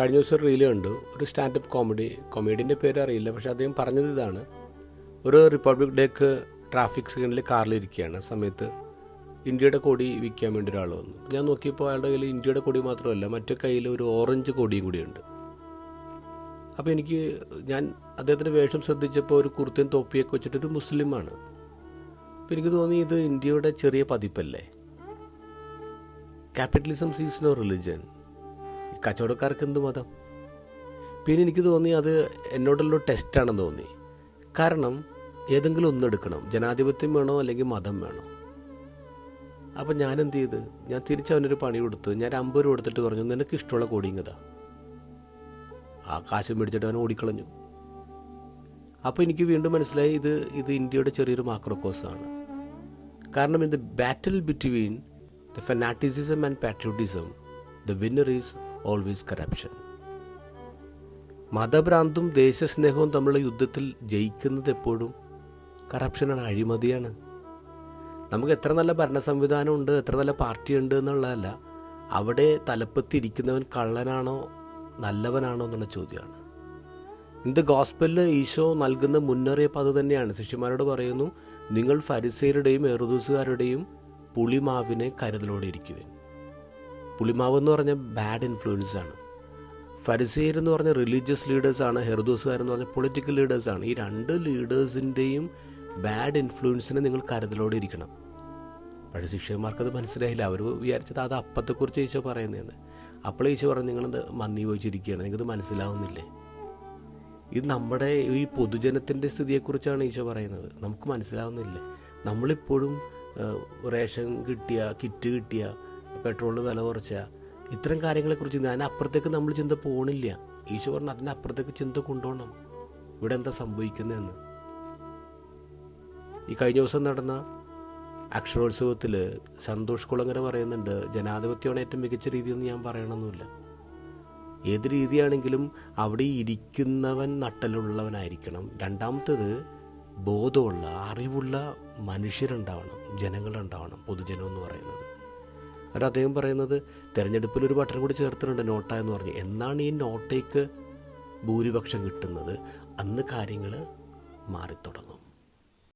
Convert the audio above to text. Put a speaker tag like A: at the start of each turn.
A: കഴിഞ്ഞ ദിവസം റീൽ കണ്ടു. ഒരു സ്റ്റാൻഡപ്പ് കോമഡി കൊമേഡിയന്റെ പേര് അറിയില്ല പക്ഷെ അദ്ദേഹം പറഞ്ഞത് ഇതാണ്. ഒരു റിപ്പബ്ലിക് ഡേക്ക് ട്രാഫിക് സിഗ്നലിൽ കാറിലിരിക്കുകയാണ്. സമയത്ത് ഇന്ത്യയുടെ കൊടി വിൽക്കാൻ വേണ്ടി ഒരാൾ വന്നു. ഞാൻ നോക്കിയപ്പോൾ അയാളുടെ കയ്യിൽ ഇന്ത്യയുടെ കൊടി മാത്രമല്ല മറ്റേ കയ്യിൽ ഒരു ഓറഞ്ച് കൊടിയും കൂടിയുണ്ട് അപ്പോൾ എനിക്ക് ഞാൻ അദ്ദേഹത്തിന്റെ വേഷം ശ്രദ്ധിച്ചപ്പോൾ ഒരു കുർത്തയും തൊപ്പിയൊക്കെ വെച്ചിട്ടൊരു മുസ്ലിമാണ്. അപ്പോൾ എനിക്ക് തോന്നി ഇത് ഇന്ത്യയുടെ ചെറിയ പതിപ്പല്ലേ? ക്യാപിറ്റലിസം സീസ് നോ റിലിജൻ ഈ കച്ചവടക്കാർക്ക് എന്ത് മതം പിന്നെ എനിക്ക് തോന്നി അത് എന്നോടുള്ള ടെസ്റ്റാണെന്ന് തോന്നി. കാരണം ഏതെങ്കിലും ഒന്നെടുക്കണം ജനാധിപത്യം വേണോ അല്ലെങ്കിൽ മതം വേണോ? അപ്പം ഞാൻ എന്ത് ചെയ്ത് ഞാൻ തിരിച്ചവനൊരു പണി കൊടുത്തു. ഞാൻ അമ്പത് രൂപ കൊടുത്തിട്ട് പറഞ്ഞു നിനക്ക് ഇഷ്ടമുള്ള കോടിങ്ങതാ ആ കാശ് മേടിച്ചിട്ട് അവൻ ഓടിക്കളഞ്ഞു. അപ്പോൾ എനിക്ക് വീണ്ടും മനസ്സിലായി ഇത് ഇത് ഇന്ത്യയുടെ ചെറിയൊരു മാക്രോക്കോസാണ് കാരണം the battle between the fanaticism and patriotism the winner is always corruption മതഭ്രാന്തും ദേശസ്നേഹവും തമ്മിലുള്ള യുദ്ധത്തിൽ ജയിക്കുന്നത് എപ്പോഴും കറപ്ഷനാണ് അഴിമതിയാണ്. നമുക്ക് എത്ര നല്ല ഭരണ സംവിധാനം ഉണ്ട് എത്ര നല്ല പാർട്ടി ഉണ്ട് എന്നുള്ളതല്ല അവിടെ തലപ്പത്തിരിക്കുന്നവൻ കള്ളനാണോ നല്ലവനാണോ എന്നുള്ള ചോദ്യമാണ്. ഇന്ന് ഗോസ്പലിൽ ഈശോ നൽകുന്ന മുന്നറിയിപ്പ് അത് തന്നെയാണ്. ശിഷ്യന്മാരോട് പറയുന്നു നിങ്ങൾ ഫരിസയരുടെയും എറുദൂസുകാരുടെയും പുളിമാവിനെ കരുതലോടെ ഇരിക്കുവിൻ. പുളിമാവ് എന്ന് പറഞ്ഞ ബാഡ് ഇൻഫ്ലുവൻസ് ആണ്. ഫരിസീർ എന്ന് പറഞ്ഞ റിലീജിയസ് ലീഡേഴ്സാണ് ഹെർദോസുകാരെന്ന് പറഞ്ഞ പൊളിറ്റിക്കൽ ലീഡേഴ്സാണ് ഈ രണ്ട് ലീഡേഴ്സിന്റെയും ബാഡ് ഇൻഫ്ലുവൻസിനെ നിങ്ങൾ കരുതലോടെ ഇരിക്കണം. പഴയ ശിഷ്യന്മാർക്കത് മനസ്സിലായില്ല. അവർ വിചാരിച്ചത് അത് അപ്പത്തെക്കുറിച്ച് ഈശോ പറയുന്നതെന്ന് അപ്പോൾ ഈശോ പറഞ്ഞു നിങ്ങളത് മന്ദി ചോദിച്ചിരിക്കുകയാണ് നിങ്ങൾക്കത് മനസ്സിലാവുന്നില്ലേ? ഇത് നമ്മുടെ ഈ പൊതുജനത്തിന്റെ സ്ഥിതിയെക്കുറിച്ചാണ് ഈശോ പറയുന്നത്. നമുക്ക് മനസ്സിലാവുന്നില്ല. നമ്മളിപ്പോഴും റേഷൻ കിട്ടിയ കിറ്റ് കിട്ടിയ പെട്രോളിന് വില കുറച്ച. ഇത്തരം കാര്യങ്ങളെക്കുറിച്ച് ഞാൻ അപ്പുറത്തേക്ക് നമ്മൾ ചിന്ത പോകണില്ല ഈശോ പറഞ്ഞു അതിന്റെ അപ്പുറത്തേക്ക് ചിന്ത കൊണ്ടുപോകണം ഇവിടെ എന്താ സംഭവിക്കുന്നതെന്ന്. ഈ കഴിഞ്ഞ ദിവസം നടന്ന അക്ഷരോത്സവത്തിൽ സന്തോഷ് കുളങ്ങര പറയുന്നുണ്ട് ജനാധിപത്യമാണ് ഏറ്റവും മികച്ച രീതിയെന്ന് ഞാൻ പറയണമെന്നില്ല ഏത് രീതിയാണെങ്കിലും അവിടെ ഇരിക്കുന്നവൻ നട്ടലുള്ളവനായിരിക്കണം. രണ്ടാമത്തേത് ബോധമുള്ള അറിവുള്ള മനുഷ്യരുണ്ടാവണം ജനങ്ങളുണ്ടാവണം പൊതുജനം എന്ന് പറയുന്നത്. എന്നിട്ട് അദ്ദേഹം പറയുന്നത് തിരഞ്ഞെടുപ്പിൽ ഒരു ബട്ടൺ കൂടി ചേർത്തിട്ടുണ്ട് നോട്ട എന്ന് പറഞ്ഞു. എന്നാണ് ഈ നോട്ടയ്ക്ക് ഭൂരിപക്ഷം കിട്ടുന്നത്. അന്ന് കാര്യങ്ങൾ മാറിത്തുടങ്ങും.